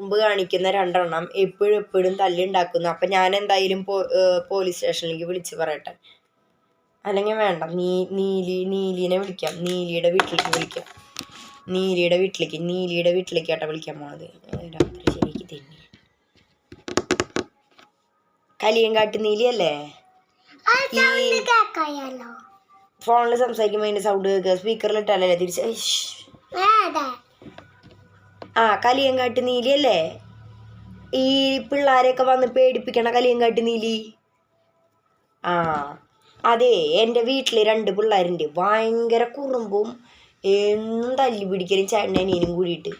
കുറുമ്പ് കാണിക്കുന്ന രണ്ടെണ്ണം എപ്പോഴും എപ്പോഴും തല്ലുണ്ടാക്കുന്നു. അപ്പം ഞാൻ എന്തായാലും പോലീസ് സ്റ്റേഷനിലേക്ക് വിളിച്ച് പറയട്ടെ. അല്ലെങ്കിൽ വേണ്ട. നീ നീലി നീലിനെ വിളിക്കാം. നീലിയുടെ വീട്ടിലേക്ക് വിളിക്കാം. നീലിയുടെ വീട്ടിലേക്ക് നീലിയുടെ വീട്ടിലേക്ക് ആട്ടെ വിളിക്കാൻ പോണത്. രാത്രി ശരിക്ക് തന്നെ. കലിയങ്കാട്ട് നീലിയല്ലേ? ഫോണിൽ സംസാരിക്കുമ്പോൾ അതിന്റെ സൗണ്ട് കേൾക്കുക സ്പീക്കറിൽ ഇട്ടാലല്ലേ തിരിച്ച്? ആ കലിയങ്കാട്ട് നീലിയല്ലേ ഈ പിള്ളേരെയൊക്കെ വന്ന് പേടിപ്പിക്കണ കലിയങ്കാട്ട് നീലി? ആ അതെ എന്റെ വീട്ടിൽ രണ്ട് പിള്ളേരുണ്ട്. ഭയങ്കര കുറുമ്പും എന്നും തല്ലി പിടിക്കലും ചേട്ടനീനും കൂടിയിട്ട്.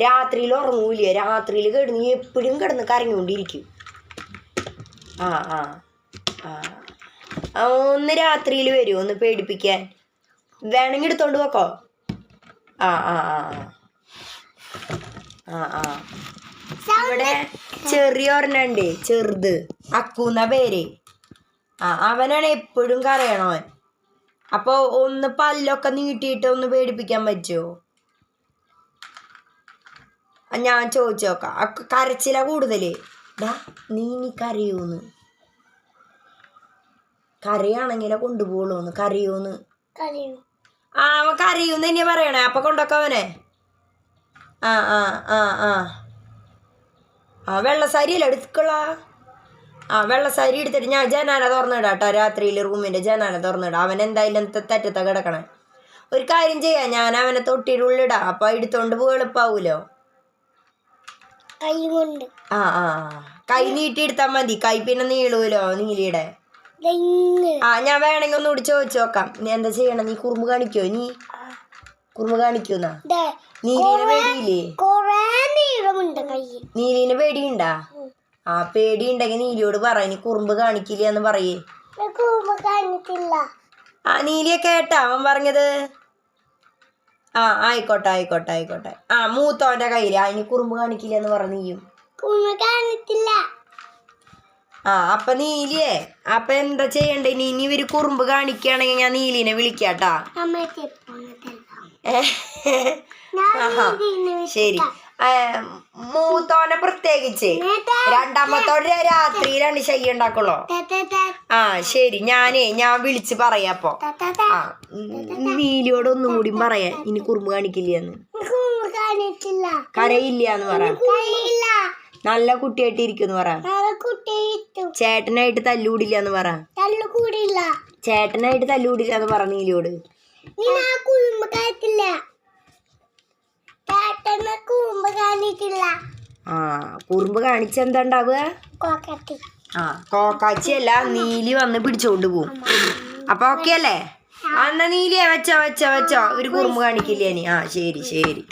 രാത്രിയിൽ ഉറങ്ങൂല രാത്രിയിൽ കിടന്ന് എപ്പോഴും കിടന്ന് കരഞ്ഞുകൊണ്ടിരിക്കും. ആ ആ ആ. ഒന്ന് രാത്രിയിൽ വരുമോ ഒന്ന് പേടിപ്പിക്കാൻ. വേണമെങ്കിൽ എടുത്തോണ്ട് പോക്കോ? ആ ആ ആ. ആ ആ. ഇവിടെ ചെറിയ ഒരെണ്ണുണ്ട് ചെറുത്. അക്കൂന്ന പേര്. ആ അവനാണ് എപ്പോഴും കരയണവൻ അപ്പോൾ ഒന്ന് പല്ലൊക്കെ നീട്ടിയിട്ട് ഒന്ന് പേടിപ്പിക്കാൻ പറ്റുമോ ഞാൻ ചോദിച്ചു നോക്കാം. അക്ക കരച്ചില കൂടുതൽ ഡാ നീ നീ കരയൂന്ന്. കരയാണെങ്കിലേ കൊണ്ടുപോകുള്ളൂന്ന് കരയൂന്ന്. ആ അവൻ കരയൂന്ന് തന്നെയാ പറയണേ. അപ്പൊ കൊണ്ടൊക്കെ അവനെ. ആ ആ ആ ആ. ആ വെള്ള സാരിയല്ലേ എടുക്കളാ ആ വെള്ള സാരി എടുത്തിട്ട് ഞാൻ ജനാല തുറന്നിടാം കേട്ടോ രാത്രിയിൽ റൂമിന്റെ ജനാല തുറന്നിടാം. അവൻ എന്തായാലും തെറ്റത്ത കിടക്കണേ? ഒരു കാര്യം ചെയ്യാം ഞാൻ അവനെ തൊട്ടിയുടെ ഉള്ളിടാം. അപ്പം എടുത്തോണ്ട് പോയി എളുപ്പാവൂലോ? ആ ആ. കൈ നീട്ടി എടുത്താൽ മതി. കൈ പിന്നെ നീളുവല്ലോ നീലിയുടെ? ആ ഞാൻ വേണമെങ്കിൽ ഒന്നുകൂടി ചോദിച്ചു നോക്കാം. നീ എന്താ ചെയ്യണം? നീ കുറുമ്പ് കാണിക്കോ നീ കുറുമ്പ് കാണിക്കുന്ന നീലിനെ പേടിയില്ലേ? നീലിന് പേടിയുണ്ടാ? ആ പേടിയുണ്ടെങ്കിൽ നീലിയോട് പറ ഇനി കുറുമ്പ് കാണിക്കില്ല എന്ന് പറയേ ആ നീലിയെ കേട്ടാ അവൻ പറഞ്ഞത്? ആ ആയിക്കോട്ടെ ആയിക്കോട്ടെ ആയിക്കോട്ടെ. ആ മൂത്തോന്റെ കയ്യിൽ ആ ഇനി കുറുമ്പ് കാണിക്കില്ല എന്ന് പറഞ്ഞു നീയും കാണിക്കില്ല ആ അപ്പൊ നീലിയെ അപ്പൊ എന്താ ചെയ്യണ്ടേ? ഇനി ഇനി ഇവർ കുറുമ്പ് കാണിക്കുകയാണെങ്കിൽ ഞാൻ നീലിനെ വിളിക്കാട്ടാ. ശരി. മൂത്തോനെ പ്രത്യേകിച്ച്. രണ്ടാമത്തോടെ രാത്രിയിലാണ് ശല്യം ഉണ്ടാക്കുള്ളോ? ആ ശരി. ഞാനേ ഞാൻ വിളിച്ച് പറയാപ്പോ ആ നീലിയോട് ഒന്നും കൂടി പറയാ. ഇനി കുറുമ്പ് കാണിക്കില്ലെന്ന്. കരയില്ല എന്ന് പറ. കയ്യില്ല നല്ല കുട്ടിയായിട്ട് ഇരിക്കുന്നു പറ. ചേട്ടനായിട്ട് തല്ലുകൂടില്ല എന്ന് പറ. ചേട്ടനായിട്ട് തല്ലുകൂടില്ല എന്ന് പറ നീലിയോട്. ആ കുറുമ്പ് കാണിച്ച എന്താ ഉണ്ടാവുക ആ കോക്കാച്ചിയല്ല നീലി വന്ന് പിടിച്ചോണ്ട് പോവും. അപ്പൊ ഓക്കെ അല്ലേ? അന്ന നീലിയ വെച്ചോ വെച്ചോ വെച്ചോ. ഒരു കുറുമ്പ് കാണിക്കില്ലേ നീ? ആ ശരി ശരി.